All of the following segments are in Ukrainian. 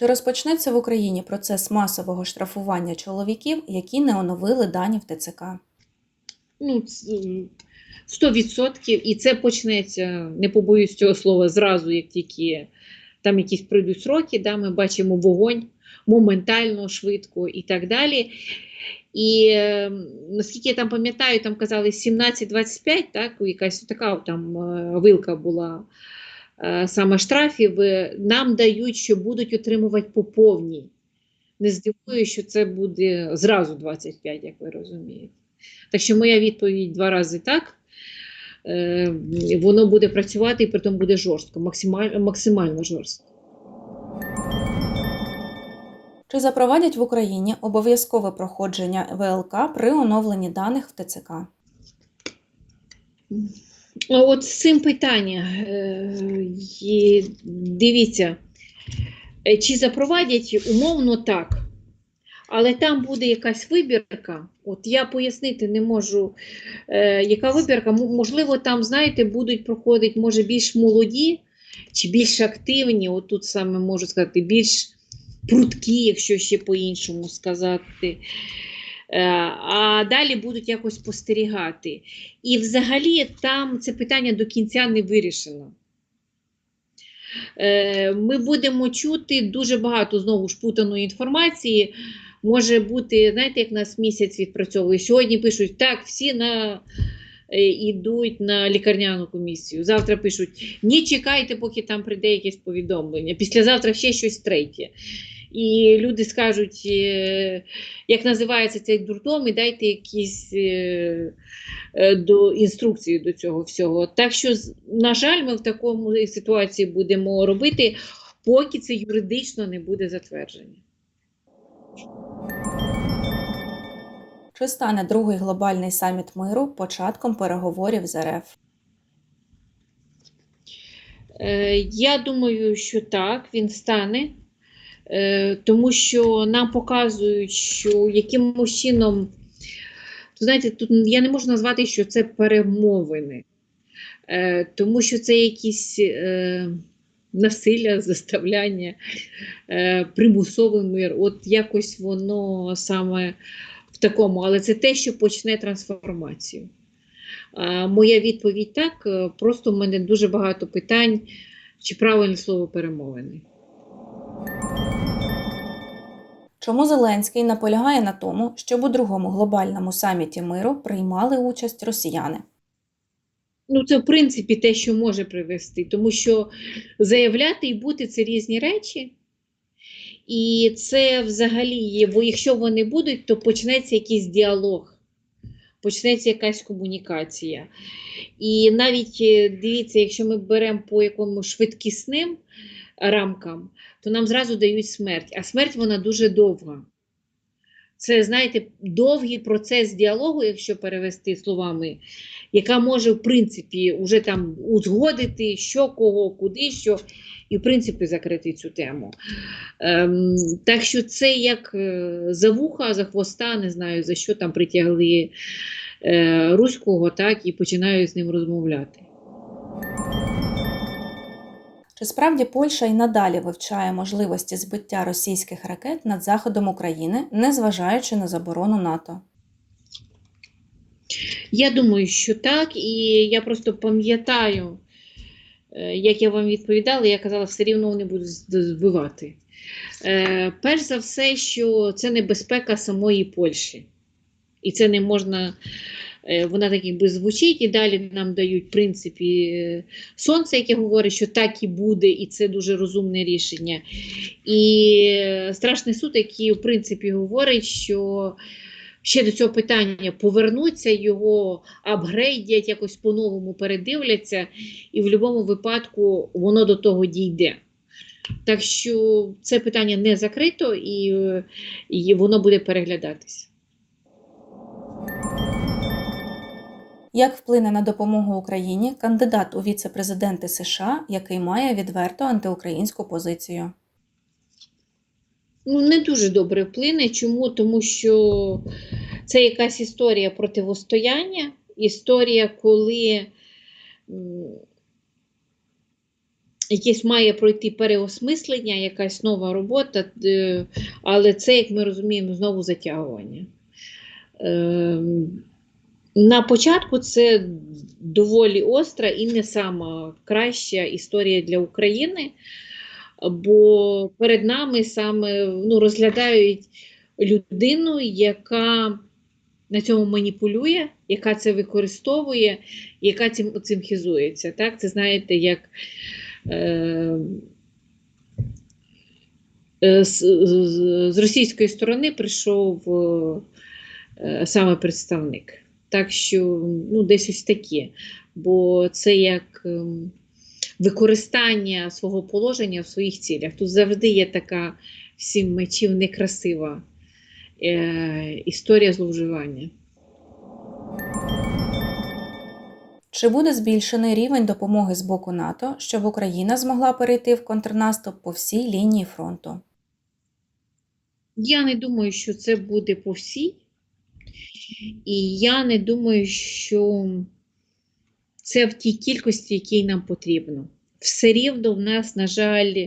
Чи розпочнеться в Україні процес масового штрафування чоловіків, які не оновили дані в ТЦК? Ну, ц- 100%. І це почнеться, не побоюсь цього слова, зразу, як тільки там якісь пройдуть сроки, да, ми бачимо вогонь моментально, швидко і так далі. І е, наскільки я там пам'ятаю, там казали 17-25, так, якась така там е, вилка була е, саме штрафів, е, нам дають, що будуть отримувати по повній. Не здивую, що це буде зразу 25, як ви розумієте. Так що моя відповідь два рази так. Е, воно буде працювати і при тому буде жорстко, максимально, максимально жорстко. Чи запровадять в Україні обов'язкове проходження ВЛК при оновленні даних в ТЦК? От з цим питання. Е, Дивіться, е, чи запровадять умовно так, але там буде якась вибірка. От я пояснити не можу, е, яка вибірка. Можливо, там, знаєте, будуть проходити, може, більш молоді чи більш активні, от тут саме можу сказати, більш прудкі, якщо ще по-іншому сказати. Е, А далі будуть якось спостерігати. І взагалі там це питання до кінця не вирішено. Е, Ми будемо чути дуже багато знову ж путаної інформації. Може бути, знаєте, як нас місяць відпрацьовує. Сьогодні пишуть, так, всі на, е, йдуть на лікарняну комісію. Завтра пишуть, ні, чекайте, поки там прийде якесь повідомлення. Післязавтра ще щось третє. І люди скажуть, е, як називається цей дурдом, і дайте якісь е, е, до інструкції до цього всього. Так що, на жаль, ми в такому ситуації будемо робити, поки це юридично не буде затверджено. Чи стане другий глобальний саміт миру початком переговорів з РФ? Я думаю, що так, він стане, тому що нам показують, що якимось чином, знаєте, тут я не можу назвати, що це перемовини, Е, тому що це якісь е, насилля, заставляння, е, примусовий мир. От якось воно саме в такому, але це те, що почне трансформацію. Моя відповідь так. е, Просто в мене дуже багато питань, чи правильне слово перемовини. Чому Зеленський наполягає на тому, щоб у другому глобальному саміті миру приймали участь росіяни? Ну, це в принципі те, що може привести, тому що заявляти і бути це різні речі. І це взагалі є, бо якщо вони будуть, то почнеться якийсь діалог, почнеться якась комунікація. І навіть е, дивіться, якщо ми беремо по якомусь швидкісним рамкам, то нам зразу дають смерть, а смерть вона дуже довга. Це, знаєте, довгий процес діалогу, якщо перевести словами, яка може, в принципі, вже там узгодити, що кого, куди, що, і, в принципі, закрити цю тему. Ем, так що це як е, за вуха, за хвоста, не знаю, за що там притягли е, руського, так, і починають з ним розмовляти. Чи справді Польща і надалі вивчає можливості збиття російських ракет над заходом України, незважаючи на заборону НАТО? Я думаю, що так, і я просто пам'ятаю, е, як я вам відповідала, я казала, все рівно вони будуть збивати. Е, Перш за все, що це небезпека самої Польщі. І це не можна, вона так якби звучить, і далі нам дають, в принципі, е, сонце, яке говорить, що так і буде, і це дуже розумне рішення. І е, страшний суд, який, в принципі, говорить, що ще до цього питання повернуться, його апгрейдять, якось по-новому передивляться, і в будь-якому випадку воно до того дійде. Так що це питання не закрито і, е, і воно буде переглядатися. Як вплине на допомогу Україні кандидат у віце-президенти США, який має відверто антиукраїнську позицію? Ну, не дуже добре вплине. Чому? Тому що це якась історія противостояння, історія, коли якесь має пройти переосмислення, якась нова робота, е, але це, як ми розуміємо, знову затягування. На початку це доволі остра і не сама краща історія для України, бо перед нами саме ну, розглядають людину, яка на цьому маніпулює, яка це використовує, яка цим, цим хизується. Так? Це знаєте, як е, е, з, з, з російської сторони прийшов е, саме представник. Так що ну, десь ось таке. Бо це як ем, використання свого положення в своїх цілях. Тут завжди є така сім мечів некрасива е, історія зловживання. Чи буде збільшений рівень допомоги з боку НАТО, щоб Україна змогла перейти в контрнаступ по всій лінії фронту? Я не думаю, що це буде по всій. І я не думаю, що це в тій кількості, якій нам потрібно. Все рівно в нас, на жаль,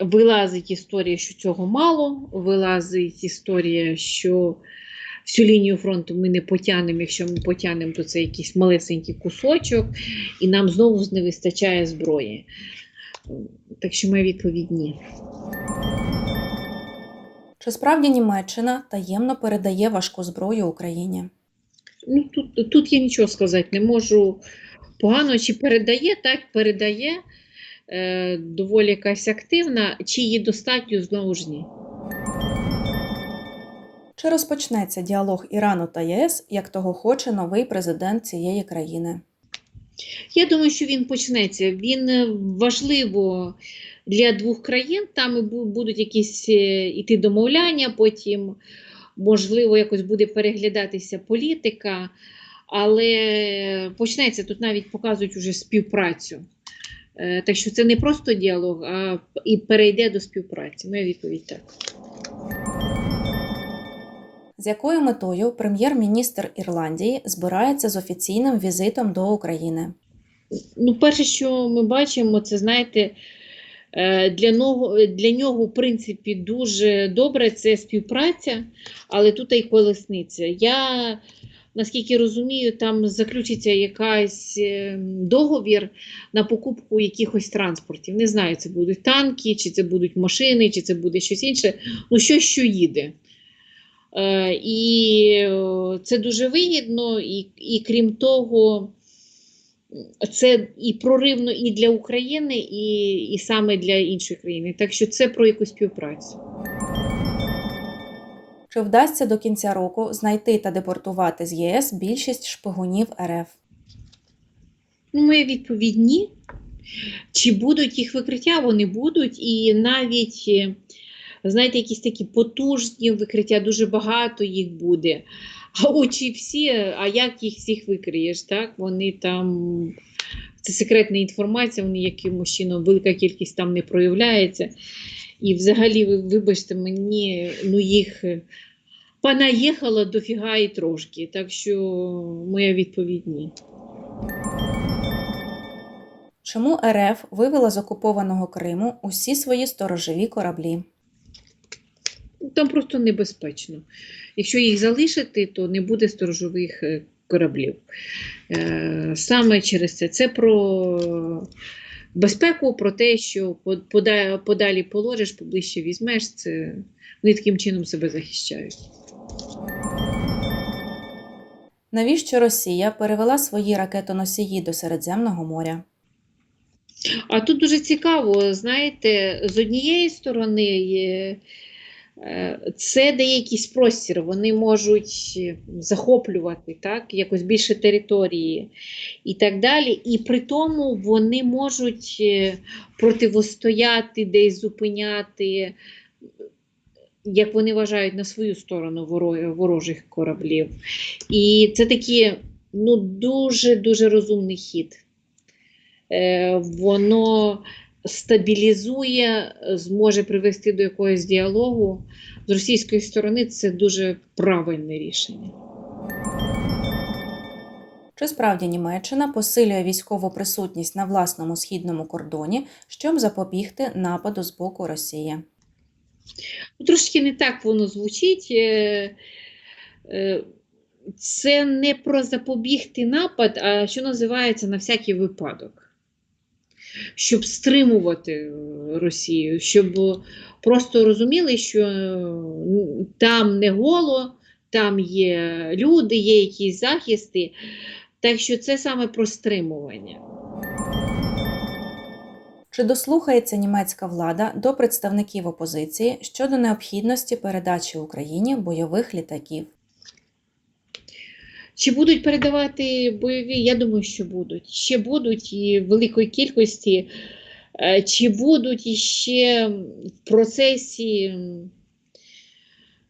вилазить історія, що цього мало, вилазить історія, що всю лінію фронту ми не потягнемо, якщо ми потягнемо, то це якийсь малесенький кусочок, і нам знову не вистачає зброї. Так що моя відповідь ні. Чи справді Німеччина таємно передає важку зброю Україні? Ну, тут, тут я нічого сказати не можу. Погано чи передає, так передає. Е, доволі якась активна, чи її достатньо знову ж ні. Чи розпочнеться діалог Ірану та ЄС, як того хоче новий президент цієї країни? Я думаю, що він почнеться. Він е, важливо для двох країн. Там і будуть якісь е, іти домовляння, потім, можливо, якось буде переглядатися політика, але почнеться тут навіть показують уже співпрацю. Е, Так що це не просто діалог, а і перейде до співпраці. Моя відповідь так. З якою метою прем'єр-міністр Ірландії збирається з офіційним візитом до України? Ну, перше, що ми бачимо, це знаєте, для нього, для нього, в принципі, дуже добре це співпраця, але тут і колесниця. Я, наскільки розумію, там заключиться якась е, договір на покупку якихось транспортів. Не знаю, це будуть танки, чи це будуть машини, чи це буде щось інше. Ну, щось, що їде. Е, І е, це дуже вигідно, і, і крім того, це і проривно і для України, і, і саме для інших країн. Так що це про якусь співпрацю. Чи вдасться до кінця року знайти та депортувати з ЄС більшість шпигунів РФ? Ну, моя відповідь ні. Чи будуть їх викриття? Вони будуть, і навіть, е, знаєте, якісь такі потужні викриття, дуже багато їх буде. А очі всі, а як їх всіх викриєш? Так? Вони там, це секретна інформація, вони якимось чином, велика кількість там не проявляється. І взагалі, ви вибачте мені, ну їх е, понаїхало дофіга і трошки. Так що моя відповідь ні. Чому РФ вивела з окупованого Криму усі свої сторожові кораблі? Там просто небезпечно. Якщо їх залишити, то не буде сторожових е, кораблів. Е, Саме через це. Це про безпеку, про те, що подалі положиш, поближче візьмеш. Це вони таким чином себе захищають. Навіщо Росія перевела свої ракетоносії до Середземного моря? А тут дуже цікаво, знаєте, з однієї сторони є, це дає якийсь простір, вони можуть е, захоплювати так, якось більше території і так далі. І при тому вони можуть е, противостояти, десь зупиняти, як вони вважають, на свою сторону ворожих кораблів. І це такий ну, дуже-дуже розумний хід е, воно стабілізує, зможе привести до якогось діалогу. З російської сторони це дуже правильне рішення. Чи справді Німеччина посилює військову присутність на власному східному кордоні, щоб запобігти нападу з боку Росії? Ну, Трошки не так воно звучить. Е, е, Це не про запобігти напад, а що називається на всякий випадок. Щоб стримувати е, Росію, щоб просто розуміли, що е, там не голо, там є люди, є якісь захисти. Так що це саме про стримування. Чи дослухається німецька влада до представників опозиції щодо необхідності передачі Україні бойових літаків? Чи будуть передавати бойові? Я думаю, що будуть. Ще будуть і великої кількості. Е, Чи будуть іще в процесі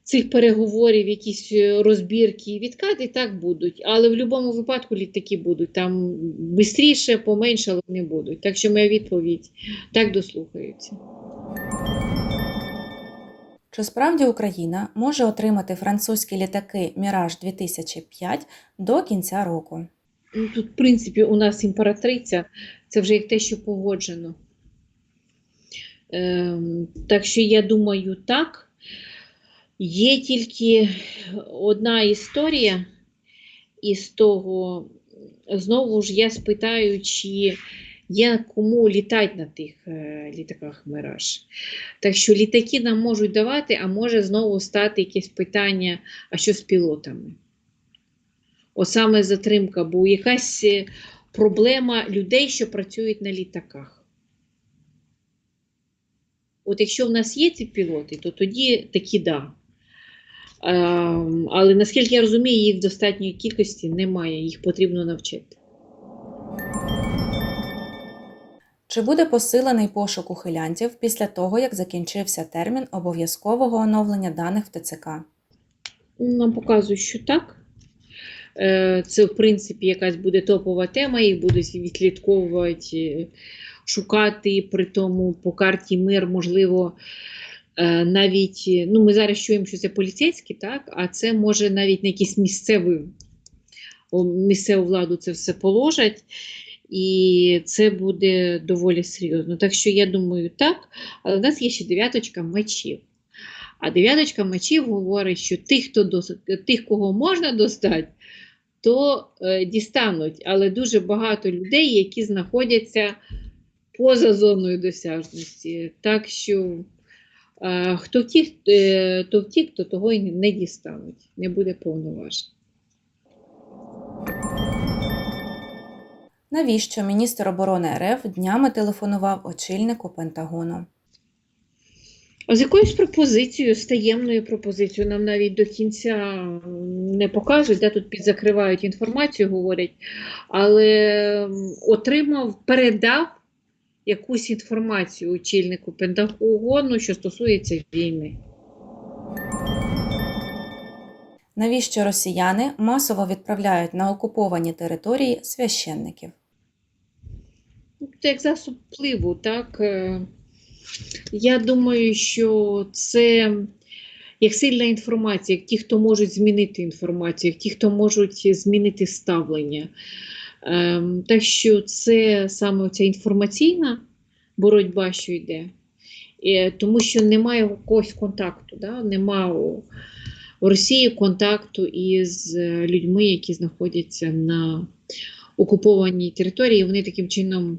цих переговорів якісь е, розбірки і відкати, так будуть. Але в будь-якому випадку літаки будуть. Там швидше, поменше, але не будуть. Так що моя відповідь так дослухаються. Чи справді Україна може отримати французькі літаки Міраж 2005 до кінця року? Ну, Тут, в принципі, у нас імператриця, це вже як те, що погоджено. Ем, так що я думаю, так. Є тільки одна історія із того, знову ж я спитаю, чи є кому літати на тих е, літаках Мираж. Так що літаки нам можуть давати, а може знову стати якесь питання, а що з пілотами? От саме затримка, бо якась е, проблема людей, що працюють на літаках. От якщо в нас є ці пілоти, то тоді такі да. Ем, але наскільки я розумію, їх в достатньої кількості немає, їх потрібно навчити. Чи буде посилений пошук ухилянтів після того, як закінчився термін обов'язкового оновлення даних в ТЦК? Нам показують, що так. Е, Це, в принципі, якась буде топова тема, їх будуть відслідковувати, шукати, при тому по карті мир, можливо, е, навіть, ну, ми зараз чуємо, що це поліцейські, так? а це може навіть на якийсь місцевий, о, місцеву владу це все положать. І це буде доволі серйозно. Так що я думаю, так. Але в нас є ще дев'яточка мечів. А дев'яточка мечів говорить, що тих, хто дос... тих, кого можна достати, то е, дістануть. Але дуже багато людей, які знаходяться поза зоною досяжності. Так що е, хто втік, е, то втік, то того й не дістануть, не буде повноважень. Навіщо міністр оборони РФ днями телефонував очільнику Пентагону? А з якоюсь пропозицією, з таємною пропозицією, нам навіть до кінця не покажуть, де тут підзакривають інформацію, говорять, але отримав, передав якусь інформацію очільнику Пентагону, що стосується війни. Навіщо росіяни масово відправляють на окуповані території священників? Це як засоб впливу, так? Е, Я думаю, що це як сильна інформація, як ті, хто можуть змінити інформацію, як ті, хто можуть змінити ставлення. Ем, Так що це саме ця інформаційна боротьба, що йде, Е, тому що немає якогось контакту, да? немає у у Росії контакту із е, людьми, які знаходяться на окупованій території, вони таким чином